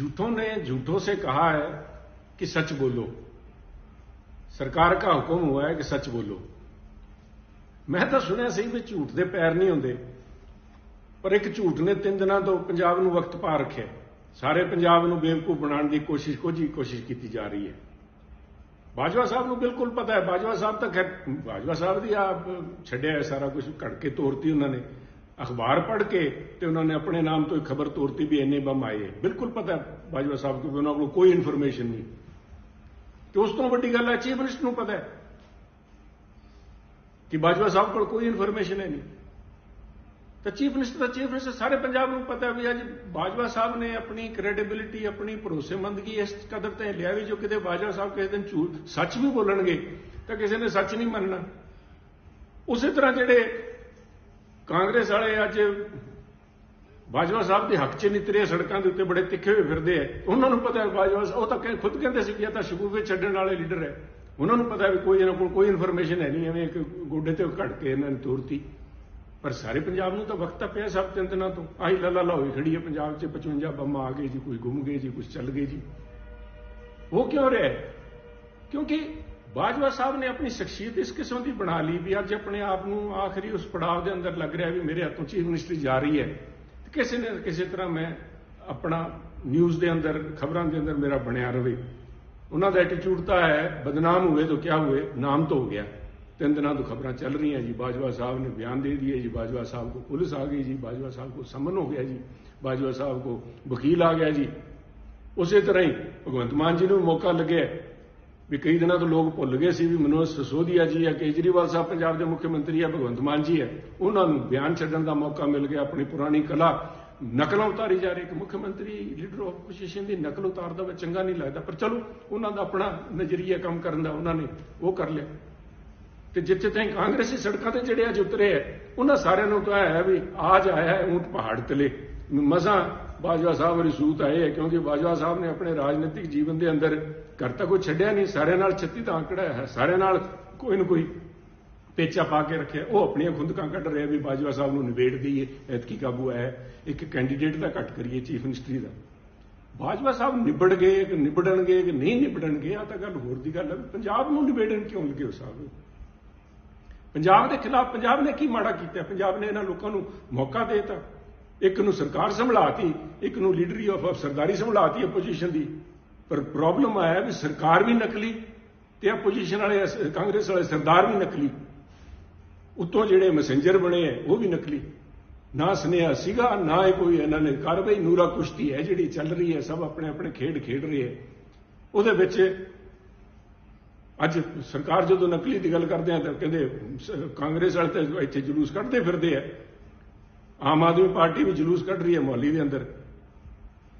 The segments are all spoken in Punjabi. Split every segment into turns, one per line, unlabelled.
झूठों ने झूठों से कहा है कि सच बोलो ਸਰਕਾਰ ਦਾ ਹੁਕਮ ਹੋਇਆ ਹੈ ਕਿ ਸੱਚ ਬੋਲੋ ਮੈਂ ਤਾਂ ਸੁਣਿਆ ਸੀ ਵੀ ਝੂਠ ਦੇ ਪੈਰ ਨਹੀਂ ਹੁੰਦੇ ਪਰ ਇੱਕ ਝੂਠ ਨੇ ਤਿੰਨ ਦਿਨਾਂ ਤੋਂ ਪੰਜਾਬ ਨੂੰ ਵਕਤ ਪਾ ਰੱਖਿਆ ਸਾਰੇ ਪੰਜਾਬ ਨੂੰ ਬੇਵਕੂਫ ਬਣਾਉਣ ਦੀ ਕੋਸ਼ਿਸ਼ ਕੋਜੀ ਕੋਸ਼ਿਸ਼ ਕੀਤੀ ਜਾ ਰਹੀ ਹੈ ਬਾਜਵਾ ਸਾਹਿਬ ਨੂੰ ਬਿਲਕੁਲ ਪਤਾ ਹੈ ਬਾਜਵਾ ਸਾਹਿਬ ਤਾਂ ਖੈਰ ਬਾਜਵਾ ਸਾਹਿਬ ਦੀ ਆਪ ਛੱਡਿਆ ਹੈ ਸਾਰਾ ਕੁਝ ਘੜ ਕੇ ਤੋੜਤੀ ਉਹਨਾਂ ਨੇ ਅਖਬਾਰ ਪੜ੍ਹ ਕੇ ਤੇ ਉਹਨਾਂ ਨੇ ਆਪਣੇ ਨਾਮ ਤੋਂ ਇੱਕ ਖਬਰ ਤੋਰਤੀ ਵੀ ਇੰਨੇ ਬੰਮ ਆਏ ਬਿਲਕੁਲ ਪਤਾ ਬਾਜਵਾ ਸਾਹਿਬ ਨੂੰ ਉਹਨਾਂ ਕੋਲ ਕੋਈ ਇਨਫੋਰਮੇਸ਼ਨ ਨਹੀਂ। ਤੇ ਉਸ ਤੋਂ ਵੱਡੀ ਗੱਲ ਹੈ ਚੀਫ ਮਿਨਿਸਟਰ ਨੂੰ ਪਤਾ ਹੈ ਕਿ ਬਾਜਵਾ ਸਾਹਿਬ ਕੋਲ ਕੋਈ ਇਨਫੋਰਮੇਸ਼ਨ ਹੈ ਨਹੀਂ। ਤਾਂ ਚੀਫ ਮਿਨਿਸਟਰ ਦਾ ਚੀਫ ਮਿਨਿਸਟਰ ਸਾਰੇ ਪੰਜਾਬ ਨੂੰ ਪਤਾ ਵੀ ਅੱਜ ਬਾਜਵਾ ਸਾਹਿਬ ਨੇ ਆਪਣੀ ਕ੍ਰੈਡੀਬਿਲਿਟੀ ਆਪਣੀ ਭਰੋਸੇਮੰਦਗੀ ਇਸ ਕਦਰ ਤੇ ਲਿਆ ਵੀ ਜੋ ਕਿਤੇ ਬਾਜਵਾ ਸਾਹਿਬ ਕਿਸੇ ਦਿਨ ਝੂਠ, ਸੱਚ ਵੀ ਬੋਲਣਗੇ ਤਾਂ ਕਿਸੇ ਨੇ ਸੱਚ ਨਹੀਂ ਮੰਨਣਾ। ਉਸੇ ਤਰ੍ਹਾਂ ਜਿਹੜੇ ਕਾਂਗਰਸ ਵਾਲੇ ਅੱਜ ਬਾਜਵਾ ਸਾਹਿਬ ਦੇ ਹੱਕ 'ਚ ਨਿਤਰੇ ਸੜਕਾਂ ਦੇ ਉੱਤੇ ਬੜੇ ਤਿੱਖੇ ਹੋਏ ਫਿਰਦੇ ਐ ਉਹਨਾਂ ਨੂੰ ਪਤਾ ਹੈ ਬਾਜਵਾ ਉਹ ਤਾਂ ਖੁਦ ਕਹਿੰਦੇ ਸੀ ਕਿ ਇਹ ਤਾਂ ਸ਼ਗੂਫੇ ਛੱਡਣ ਵਾਲੇ ਲੀਡਰ ਹੈ। ਉਹਨਾਂ ਨੂੰ ਪਤਾ ਵੀ ਕੋਈ ਇਹਨਾਂ ਕੋਲ ਕੋਈ ਇਨਫੋਰਮੇਸ਼ਨ ਹੈ ਨਹੀਂ, ਐਵੇਂ ਇੱਕ ਗੋਡੇ ਤੇ ਘੜ ਕੇ ਇਹਨਾਂ ਨੇ ਤੋਰਤੀ। ਪਰ ਸਾਰੇ ਪੰਜਾਬ ਨੂੰ ਤਾਂ ਵਕਤ ਤਾਂ ਪਿਆ ਸਭ ਤਿੰਨ ਦਿਨਾਂ ਤੋਂ। ਆਹੀ ਲੱਲਾ ਲਾ ਹੋਈ ਖੜੀ ਹੈ ਪੰਜਾਬ 'ਚ 55 ਬੰਮ ਆ ਗਏ ਜੀ, ਕੋਈ ਗੁੰਮ ਗਏ ਜੀ ਕੁਝ ਚੱਲ ਗਏ ਜੀ। ਉਹ ਕਿਉਂ ਰਿਹਾ? ਕਿਉਂਕਿ ਬਾਜਵਾ ਸਾਹਿਬ ਨੇ ਆਪਣੀ ਸ਼ਖਸੀਅਤ ਇਸ ਕਿਸਮ ਦੀ ਬਣਾ ਲਈ ਵੀ ਅੱਜ ਆਪਣੇ ਆਪ ਨੂੰ ਆਖਰੀ ਉਸ ਪੜਾਅ ਦੇ ਅੰਦਰ ਲੱਗ ਰਿਹਾ ਵੀ ਮੇਰੇ ਹੱਥੋਂ ਚੀਫ ਮਿਨਿਸਟਰੀ ਜਾ ਰਹੀ ਹੈ। ਕਿਸੇ ਨੇ ਕਿਸੇ ਤਰ੍ਹਾਂ ਮੈਂ ਆਪਣਾ ਨਿਊਜ਼ ਦੇ ਅੰਦਰ, ਖਬਰਾਂ ਦੇ ਅੰਦਰ ਮੇਰਾ ਬਣਿਆ ਰਵੇ। ਉਹਨਾਂ ਦਾ ਐਟੀਟਿਊਡ ਤਾਂ ਹੈ, ਬਦਨਾਮ ਹੋਵੇ ਤਾਂ ਕਿਆ ਹੋਏ ਨਾਮ ਤਾਂ ਹੋ ਗਿਆ। ਤਿੰਨ ਦਿਨਾਂ ਤੋਂ ਖਬਰਾਂ ਚੱਲ ਰਹੀਆਂ ਜੀ, ਬਾਜਵਾ ਸਾਹਿਬ ਨੇ ਬਿਆਨ ਦੇ ਦਿਏ ਜੀ, ਬਾਜਵਾ ਸਾਹਿਬ ਕੋ ਪੁਲਿਸ ਆ ਗਈ ਜੀ, ਬਾਜਵਾ ਸਾਹਿਬ ਕੋ ਸਮਨ ਹੋ ਗਿਆ ਜੀ, ਬਾਜਵਾ ਸਾਹਿਬ ਕੋ ਵਕੀਲ ਆ ਗਿਆ ਜੀ। ਉਸੇ ਤਰ੍ਹਾਂ ਹੀ ਭਗਵੰਤ ਮਾਨ ਜੀ ਨੂੰ ਮੌਕਾ ਲੱਗਿਆ। ਵੀ ਕਈ ਦਿਨਾਂ ਤੋਂ ਲੋਕ ਭੁੱਲ ਗਏ ਸੀ ਵੀ ਮਨੋਜ ਸਸੋਦੀਆ ਜੀ ਆ ਕੇਜਰੀਵਾਲ ਸਾਹਿਬ ਪੰਜਾਬ ਦੇ ਮੁੱਖ ਮੰਤਰੀ ਆ ਭਗਵੰਤ ਮਾਨ ਜੀ ਹੈ। ਉਹਨਾਂ ਨੂੰ ਬਿਆਨ ਛੱਡਣ ਦਾ ਮੌਕਾ ਮਿਲ ਗਿਆ, ਆਪਣੀ ਪੁਰਾਣੀ ਕਲਾ ਨਕਲਾਂ ਉਤਾਰੀ ਜਾ ਰਹੀ ਕਿ ਮੁੱਖ ਮੰਤਰੀ ਲੀਡਰ ਆਫ ਆਪੋਜੀਸ਼ਨ ਦੀ ਨਕਲ ਉਤਾਰਦਾ ਵਾ ਚੰਗਾ ਨਹੀਂ ਲੱਗਦਾ। ਪਰ ਚਲੋ, ਉਹਨਾਂ ਦਾ ਆਪਣਾ ਨਜ਼ਰੀਆ ਕੰਮ ਕਰਨ ਦਾ ਉਹਨਾਂ ਨੇ ਉਹ ਕਰ ਲਿਆ। ਤੇ ਜਿੱਥੇ ਤਾਈਂ ਕਾਂਗਰਸੀ ਸੜਕਾਂ ਤੇ ਜਿਹੜੇ ਅੱਜ ਉਤਰੇ ਹੈ, ਉਹਨਾਂ ਸਾਰਿਆਂ ਨੂੰ ਤਾਂ ਹੈ ਵੀ ਆਜ ਆਇਆ ਹੈ ਊਂਟ ਪਹਾੜ ਤਲੇ। ਮਜ਼ਾ ਬਾਜਵਾ ਸਾਹਿਬ ਵਾਲੀ ਸੂਤ ਆਏ ਹੈ, ਕਿਉਂਕਿ ਬਾਜਵਾ ਸਾਹਿਬ ਨੇ ਆਪਣੇ ਰਾਜਨੀਤਿਕ ਜੀਵਨ ਦੇ ਅੰਦਰ ਘਰ ਤਾਂ ਕੋਈ ਛੱਡਿਆ ਨਹੀਂ, ਸਾਰਿਆਂ ਨਾਲ 36 ਤਾਂ ਆંકੜਾ ਹੈ, ਸਾਰਿਆਂ ਨਾਲ ਕੋਈ ਨਾ ਕੋਈ ਪੇਚਾ ਪਾ ਕੇ ਰੱਖਿਆ। ਉਹ ਆਪਣੀਆਂ ਖੁੰਦਕਾਂ ਕੱਢ ਰਿਹਾ ਵੀ ਬਾਜਵਾ ਸਾਹਿਬ ਨੂੰ ਨਿਬੇੜ ਦਈਏ, ਐਤਕੀ ਕਾਬੂ ਆਇਆ। ਇੱਕ ਕੈਂਡੀਡੇਟ ਦਾ ਘੱਟ ਕਰੀਏ ਚੀਫ ਮਿਨਿਸਟਰੀ ਦਾ। ਬਾਜਵਾ ਸਾਹਿਬ ਨਿਬੜ ਗਏ ਕਿ ਨਿਬੜਨਗੇ ਕਿ ਨਹੀਂ ਨਿਬੜਨਗੇ ਆ ਤਾਂ ਗੱਲ ਹੋਰ ਦੀ ਗੱਲ ਹੈ ਪੰਜਾਬ ਨੂੰ ਨਿਬੇੜਨ ਕਿਉਂ ਲੱਗੇ ਹੋ ਸਾਹਿਬ? ਪੰਜਾਬ ਦੇ ਖਿਲਾਫ ਪੰਜਾਬ ਨੇ ਕੀ ਮਾੜਾ ਕੀਤਾ? ਪੰਜਾਬ ਨੇ ਇਹਨਾਂ ਲੋਕਾਂ ਨੂੰ ਮੌਕਾ ਦੇਤਾ। ਇੱਕ ਨੂੰ ਸਰਕਾਰ ਸੰਭਲਾਤੀ, ਇੱਕ ਨੂੰ ਲੀਡਰੀ ਆਫ ਸਰਦਾਰੀ ਸੰਭਲਾਤੀ ਆਪੋਜੀਸ਼ਨ ਦੀ। ਪਰ ਪ੍ਰੋਬਲਮ ਆਇਆ ਵੀ ਸਰਕਾਰ ਵੀ ਨਕਲੀ ਤੇ ਆਪੋਜੀਸ਼ਨ ਵਾਲੇ, ਕਾਂਗਰਸ ਵਾਲੇ ਸਰਦਾਰ ਵੀ ਨਕਲੀ। ਉੱਤੋਂ ਜਿਹੜੇ ਮੈਸੇਂਜਰ ਬਣੇ ਐ ਉਹ ਵੀ ਨਕਲੀ। ਨਾ ਸੁਨੇਹਾ ਸੀਗਾ, ਨਾ ਇਹ ਕੋਈ ਇਹਨਾਂ ਨੇ ਕਾਰਵਾਈ, ਨੂਰਾ ਕੁਸ਼ਤੀ ਹੈ ਜਿਹੜੀ ਚੱਲ ਰਹੀ ਹੈ, ਸਭ ਆਪਣੇ ਆਪਣੇ ਖੇਡ ਖੇਡ ਰਹੇ ਹੈ। ਉਹਦੇ ਵਿੱਚ ਅੱਜ ਸਰਕਾਰ ਜਦੋਂ ਨਕਲੀ ਦੀ ਗੱਲ ਕਰਦੇ ਆ ਤਾਂ ਕਹਿੰਦੇ ਕਾਂਗਰਸ ਵਾਲੇ ਤਾਂ ਇੱਥੇ ਜਲੂਸ ਕੱਢਦੇ ਫਿਰਦੇ ਆ। ਆਮ ਆਦਮੀ ਪਾਰਟੀ ਵੀ ਜਲੂਸ ਕੱਢ ਰਹੀ ਹੈ ਮੌਲੀ ਦੇ ਅੰਦਰ।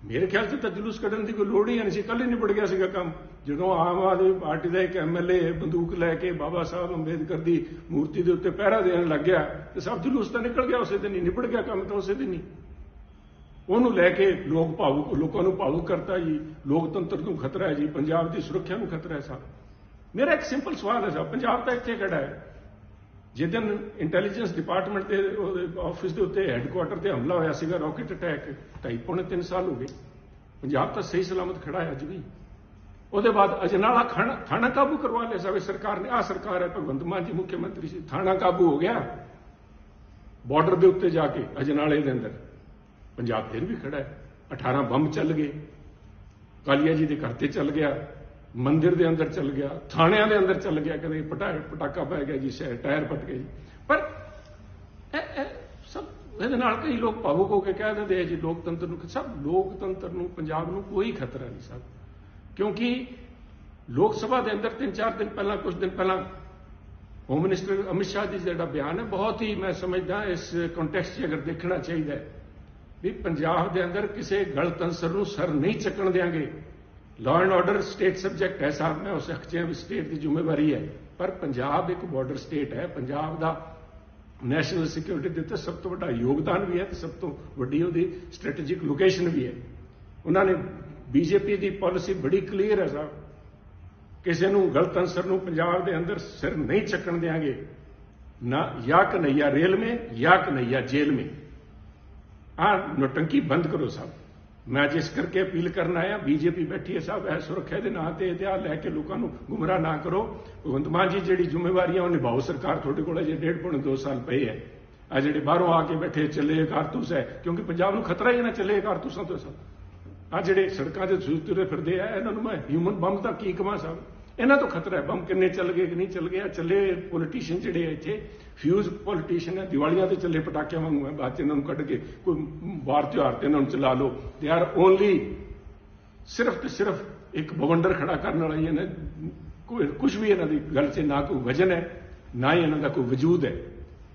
ਮੇਰੇ ਖਿਆਲ 'ਚ ਤਾਂ ਜਲੂਸ ਕੱਢਣ ਦੀ ਕੋਈ ਲੋੜ ਹੀ ਨਹੀਂ ਸੀ। ਕੱਲ ਹੀ ਨਿਬੜ ਗਿਆ ਸੀਗਾ ਕੰਮ। ਜਦੋਂ ਆਮ ਆਦਮੀ ਪਾਰਟੀ ਦਾ ਇੱਕ ਐਮਐਲਏ ਬੰਦੂਕ ਲੈ ਕੇ ਬਾਬਾ ਸਾਹਿਬ ਅੰਬੇਦਕਰ ਦੀ ਮੂਰਤੀ ਦੇ ਉੱਤੇ ਪਹਿਰਾ ਦੇਣ ਲੱਗ ਗਿਆ ਤੇ ਸਭ ਜਲੂਸ ਤਾਂ ਨਿਕਲ ਗਿਆ, ਉਸੇ ਦਿਨ ਹੀ ਨਿਬੜ ਗਿਆ ਕੰਮ ਤਾਂ ਉਸੇ ਦਿਨ ਹੀ। ਉਹਨੂੰ ਲੈ ਕੇ ਲੋਕ ਭਾਵੁਕ, ਲੋਕਾਂ ਨੂੰ ਭਾਵੁਕ ਕਰਤਾ ਜੀ। ਲੋਕਤੰਤਰ ਨੂੰ ਖਤਰਾ ਹੈ ਜੀ। ਪੰਜਾਬ ਦੀ ਸੁਰੱਖਿਆ ਨੂੰ ਖਤਰਾ ਹੈ ਸਾਹਿਬ ਮੇਰਾ ਇੱਕ ਸਿੰਪਲ ਸਵਾਲ ਹੈ ਸਾਹਿਬ ਪੰਜਾਬ ਤਾਂ ਇੱਥੇ ਖੜਾ ਹੈ। ਜਿੱਦਨ ਇੰਟੈਲੀਜੈਂਸ ਡਿਪਾਰਟਮੈਂਟ ਦੇ ਆਫਿਸ ਦੇ ਉੱਤੇ ਹੈੱਡਕੁਆਟਰ ਤੇ ਹਮਲਾ ਹੋਇਆ ਸੀਗਾ ਰਾਕਟ ਅਟੈਕ ਢਾਈ, ਪੌਣੇ 3 ਸਾਲ ਹੋ ਗਏ। ਪੰਜਾਬ ਤਾਂ ਸਹੀ ਸਲਾਮਤ ਖੜਾ ਹੈ ਅੱਜ ਵੀ। ਉਹਦੇ ਬਾਅਦ ਅਜਨਾਲਾ ਥਾਣਾ ਕਾਬੂ ਕਰਵਾ ਲਿਆ ਸਾਵੇ ਸਰਕਾਰ ਨੇ। ਆ ਸਰਕਾਰ ਹੈ ਭਗਵੰਤ ਮਾਨ ਜੀ, ਮੁੱਖ ਮੰਤਰੀ ਸੀ ਥਾਣਾ ਕਾਬੂ ਹੋ ਗਿਆ। ਬਾਰਡਰ ਦੇ ਉੱਤੇ ਜਾ ਕੇ ਅਜਨਾਲੇ ਦੇ ਅੰਦਰ। ਪੰਜਾਬ ਫਿਰ ਵੀ ਖੜਾ ਹੈ। 18 ਬੰਬ ਚੱਲ ਗਏ। ਕਾਲੀਆ ਜੀ ਦੇ ਘਰ ਤੇ ਚੱਲ ਗਿਆ। ਮੰਦਿਰ ਦੇ ਅੰਦਰ ਚੱਲ ਗਿਆ, ਥਾਣਿਆਂ ਦੇ ਅੰਦਰ ਚੱਲ ਗਿਆ, ਕਦੇ ਪਟਾ, ਪਟਾਕਾ ਪੈ ਗਿਆ ਜੀ ਸ਼ਹਿਰ ਟਾਇਰ ਪਟ ਗਏ ਜੀ। ਪਰ ਸਭ ਇਹਦੇ ਨਾਲ ਕਈ ਲੋਕ ਭਾਵੁਕ ਹੋ ਕੇ ਕਹਿ ਦਿੰਦੇ ਆ ਜੀ, ਲੋਕਤੰਤਰ ਨੂੰ, ਸਭ ਲੋਕਤੰਤਰ ਨੂੰ, ਪੰਜਾਬ ਨੂੰ ਕੋਈ ਖਤਰਾ ਨਹੀਂ ਸਭ ਕਿਉਂਕਿ ਲੋਕ ਸਭਾ ਦੇ ਅੰਦਰ ਤਿੰਨ ਚਾਰ ਦਿਨ ਪਹਿਲਾਂ ਕੁਝ ਦਿਨ ਪਹਿਲਾਂ ਹੋਮ ਮਿਨਿਸਟਰ ਅਮਿਤ ਸ਼ਾਹ ਜੀ ਜਿਹੜਾ ਬਿਆਨ ਹੈ, ਬਹੁਤ ਹੀ ਮੈਂ ਸਮਝਦਾ ਇਸ ਕੰਟੈਕਸਟ 'ਚ ਅਗਰ ਦੇਖਣਾ ਚਾਹੀਦਾ ਹੈ ਵੀ ਪੰਜਾਬ ਦੇ ਅੰਦਰ ਕਿਸੇ ਗਲਤ ਅੰਸਰ ਨੂੰ ਸਰ ਨਹੀਂ ਚੱਕਣ ਦੇਾਂਗੇ law and order state subject ਹੈ ਸਾਹਿਬ ਮੈਂ ਉਸ ਹਕਚੇ ਵੀ ਸਟੇਟ ਦੀ ਜ਼ਿੰਮੇਵਾਰੀ ਹੈ ਪਰ ਪੰਜਾਬ ਇੱਕ ਬਾਰਡਰ ਸਟੇਟ ਹੈ ਪੰਜਾਬ ਦਾ ਨੈਸ਼ਨਲ ਸਿਕਿਉਰਿਟੀ ਦੇ ਉੱਤੇ ਸਭ ਤੋਂ ਵੱਡਾ ਯੋਗਦਾਨ ਵੀ ਹੈ ਤੇ ਸਭ ਤੋਂ ਵੱਡੀ ਉਹਦੀ ਸਟ੍ਰੈਟੇਜਿਕ ਲੋਕੇਸ਼ਨ ਵੀ ਹੈ ਉਹਨਾਂ ਨੇ ਬੀਜੇਪੀ ਦੀ ਪਾਲਿਸੀ ਬੜੀ ਕਲੀਅਰ ਹੈ ਸਾਹਿਬ ਕਿਸੇ ਨੂੰ ਗਲਤ ਅੰਸਰ ਨੂੰ ਪੰਜਾਬ ਦੇ ਅੰਦਰ ਸਿਰ ਨਹੀਂ ਚੱਕਣ ਦੇਾਂਗੇ ਨਾ ਜਾਂ ਕਨਈਆ ਰੇਲ ਮੇ ਜਾਂ ਕਨਈਆ ਜੇਲ੍ਹ ਮੇ ਆ ਨੋਟੰਕੀ ਬੰਦ ਕਰੋ ਸਾਹਿਬ ਮੈਂ ਜਿਸ ਕਰਕੇ ਅਪੀਲ ਕਰਨ ਆਇਆ, ਬੀਜੇਪੀ ਬੈਠੀ ਹੈ ਸਾਹਿਬ, ਇਹ ਸੁਰੱਖਿਆ ਦੇ ਨਾਂ ਤੇ ਇਤਿਹਾਸ ਲੈ ਕੇ ਲੋਕਾਂ ਨੂੰ ਗੁੰਮਰਾਹ ਨਾ ਕਰੋ। ਭਗਵੰਤ ਮਾਨ ਜੀ ਜਿਹੜੀ ਜ਼ਿੰਮੇਵਾਰੀਆਂ ਉਹ ਨਿਭਾਓ, ਸਰਕਾਰ ਤੁਹਾਡੇ ਕੋਲ ਅਜੇ ਡੇਢ ਪੌਣੇ ਦੋ ਸਾਲ ਪਏ ਹੈ। ਆ ਜਿਹੜੇ ਬਾਹਰੋਂ ਆ ਕੇ ਬੈਠੇ ਚੱਲੇ ਕਾਰਤੂਸ ਹੈ, ਕਿਉਂਕਿ ਪੰਜਾਬ ਨੂੰ ਖਤਰਾ ਹੀ ਨਾ ਚੱਲੇ ਕਾਰਤੂਸਾਂ ਤੋਂ ਸਭ। ਆ ਜਿਹੜੇ ਸੜਕਾਂ ਤੇ ਤੁਰੇ ਫਿਰਦੇ ਆ, ਇਹਨਾਂ ਨੂੰ ਮੈਂ ਹਿਊਮਨ ਬੰਬ ਦਾ ਕੀ ਕਮਾਂ ਸਾਹਿਬ? ਇਹਨਾਂ ਤੋਂ ਖਤਰਾ ਹੈ, ਬੰਬ ਕਿੰਨੇ ਚੱਲ ਗਏ ਕਿ ਨਹੀਂ ਚੱਲ ਗਏ ਚੱਲੇ ਪੋਲੀਟੀਸ਼ੀਅਨ ਜਿਹੜੇ ਆ ਇੱਥੇ ਫਿਊਜ਼ ਪੋਲੀਟੀਸ਼ੀਅਨ ਹੈ ਦੀਵਾਲੀਆਂ ਤੇ ਚੱਲੇ ਪਟਾਕਿਆਂ ਵਾਂਗੂ ਹੈ ਬਾਅਦ ਚ ਇਹਨਾਂ ਨੂੰ ਕੱਢ ਕੇ ਕੋਈ ਵਾਰ ਤਿਉਹਾਰ ਤੇ ਇਹਨਾਂ ਨੂੰ ਚਲਾ ਲਓ। ਦੇ ਆਰ ਓਨਲੀ ਸਿਰਫ ਤੇ ਸਿਰਫ ਇੱਕ ਬਵੰਡਰ ਖੜਾ ਕਰਨ ਵਾਲਾ ਹੀ ਇਹਨਾਂ ਕੋਈ ਕੁਝ ਵੀ ਇਹਨਾਂ ਦੀ ਗੱਲ 'ਚ ਨਾ ਕੋਈ ਵਜਨ ਹੈ, ਨਾ ਹੀ ਇਹਨਾਂ ਦਾ ਕੋਈ ਵਜੂਦ ਹੈ।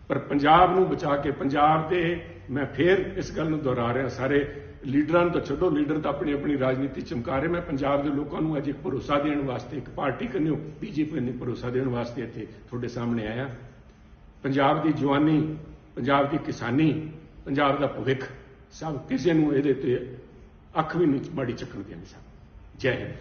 ਪਰ ਪੰਜਾਬ ਨੂੰ ਬਚਾ ਕੇ, ਪੰਜਾਬ ਤੇ ਮੈਂ ਫੇਰ ਇਸ ਗੱਲ ਨੂੰ ਦੁਹਰਾ ਰਿਹਾ, ਸਾਰੇ ਲੀਡਰਾਂ ਨੂੰ ਤਾਂ ਛੱਡੋ, ਲੀਡਰ ਤਾਂ ਆਪਣੀ ਆਪਣੀ ਰਾਜਨੀਤੀ ਚਮਕਾ ਰਹੇ। ਮੈਂ ਪੰਜਾਬ ਦੇ ਲੋਕਾਂ ਨੂੰ ਅੱਜ ਇੱਕ ਭਰੋਸਾ ਦੇਣ ਵਾਸਤੇ ਇੱਕ ਪਾਰਟੀ ਕੰਨਿਓ ਬੀਜੇਪੀ ਨੂੰ ਭਰੋਸਾ ਦੇਣ ਵਾਸਤੇ ਇੱਥੇ ਤੁਹਾਡੇ ਸਾਹਮਣੇ ਆਇਆ। ਪੰਜਾਬ ਦੀ ਜਵਾਨੀ, ਪੰਜਾਬ ਦੀ ਕਿਸਾਨੀ, ਪੰਜਾਬ ਦਾ ਭਵਿੱਖ, ਸਭ ਕਿਸੇ ਨੂੰ ਇਹਦੇ ਤੇ ਅੱਖ ਵੀ ਨਹੀਂ, ਮਾੜੀ ਚੱਕਣ ਦੇਣੀ ਸਭ ਜੈ ਹਿੰਦ।